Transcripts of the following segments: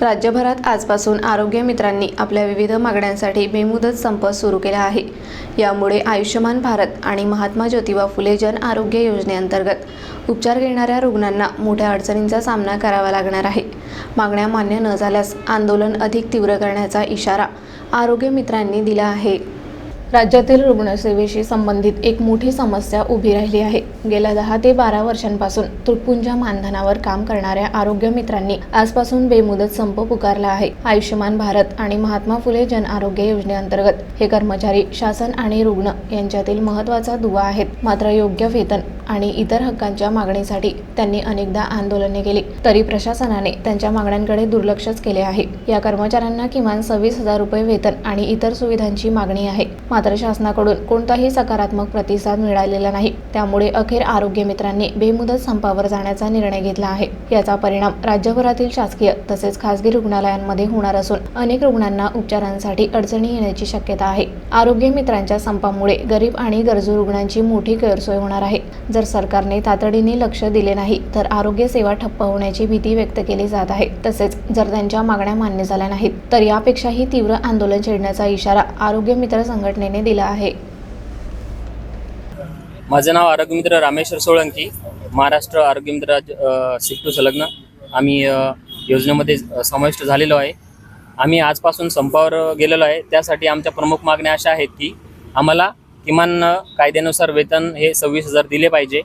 राज्यभरात आजपासून आरोग्य मित्रांनी आपल्या विविध मागण्यांसाठी बेमुदत संप सुरू केला आहे. यामुळे आयुष्यमान भारत आणि महात्मा ज्योतिबा फुले जन आरोग्य योजनेअंतर्गत उपचार घेणाऱ्या रुग्णांना मोठ्या अडचणींचा सामना करावा लागणार आहे. मागण्या मान्य न झाल्यास आंदोलन अधिक तीव्र करण्याचा इशारा आरोग्य मित्रांनी दिला आहे. राज्यातील रुग्णसेवेशी संबंधित एक मोठी समस्या उभी राहिली आहे. गेल्या दहा ते बारा वर्षांपासून तुटपुंजा मानधनावर काम करणाऱ्या आरोग्य मित्रांनी आजपासून बेमुदत संप पुकारला आहे. आयुष्यमान भारत आणि महात्मा फुले जन आरोग्य योजनेअंतर्गत हे कर्मचारी शासन आणि रुग्ण यांच्यातील महत्त्वाचा दुवा आहेत. मात्र योग्य वेतन आणि इतर हक्कांच्या मागणीसाठी त्यांनी अनेकदा आंदोलने केली. तरी प्रशासनाने त्यांच्या मागण्यांकडे दुर्लक्षच केले आहे. या कर्मचाऱ्यांना किमान सव्वीस हजार रुपये वेतन आणि इतर सुविधांची मागणी आहे. मात्र शासनाकडून कोणताही सकारात्मक प्रतिसाद मिळालेला नाही. त्यामुळे अखेर आरोग्य मित्रांनी बेमुदत संपावर जाण्याचा निर्णय घेतला आहे. याचा परिणाम राज्यभरातील शासकीय तसेच खासगी रुग्णालयांमध्ये होणार असून अनेक रुग्णांना उपचारांसाठी अडचणी येण्याची शक्यता आहे. आरोग्य मित्रांच्या संपामुळे गरीब आणि गरजू रुग्णांची मोठी गैरसोय होणार आहे. जर सरकारने तातडीने लक्ष दिले नाही तर आरोग्य सेवा ठप्प होण्याची भीती व्यक्त केली जात आहे. तसेच जर त्यांच्या मागण्या मान्य झाल्या नाहीत तर यापेक्षाही तीव्र आंदोलन छेडण्याचा इशारा आरोग्य मित्र संघटनेने दिला आहे. माझं नाव आरोग्यमित्र रामेश्वर सोळंकी महाराष्ट्र आरोग्यमित्र मित्र सिट्टू संलग्न आम्ही योजनेमध्ये समाविष्ट झालेलो आहे. आम्ही आजपासून संपावर गेलेलो आहे. त्यासाठी आमच्या प्रमुख मागण्या अशा आहेत की आम्हाला किमान कायद्यानुसार वेतन हे सव्वीस हजार दिले पाहिजे.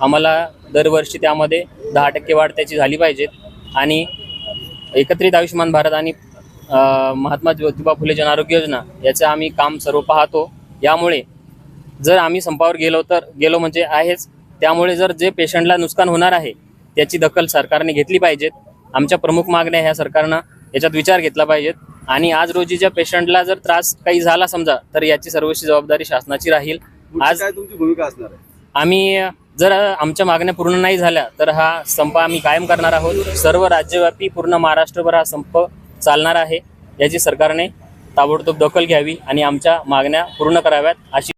आम्हाला दरवर्षी त्यामध्ये दहा टक्के वाढ त्याची झाली पाहिजेत आणि एकत्रित आयुष्यमान भारत आणि महात्मा ज्योतिबा फुले जन आरोग्य योजना याचं आम्ही काम सर्व पाहतो. यामुळे जर आम्ही संपावर गेलो तर गेलो म्हणजे आहेच. त्यामुळे जर जे पेशंटला नुकसान होणार आहे त्याची दखल सरकारने घेतली पाहिजेत. आमच्या प्रमुख मागण्या ह्या सरकारनं याच्यात विचार घेतला पाहिजेत. आणि आज रोजीच्या पेशंटला जर त्रास काही झाला समजा तर याची सर्वस्वी जबाबदारी शासनाची राहील. आज काय तुमची भूमिका असणार आहे? आम्ही जर आमच्या मागण्या पूर्ण नाही झाल्या तर हा संप आम्ही कायम करणार आहोत. सर्व राज्यव्यापी पूर्ण महाराष्ट्रभर हा संप चालणार आहे. याची सरकारने ताबडतोब दखल घ्यावी आणि आमच्या मागण्या पूर्ण कराव्यात अशी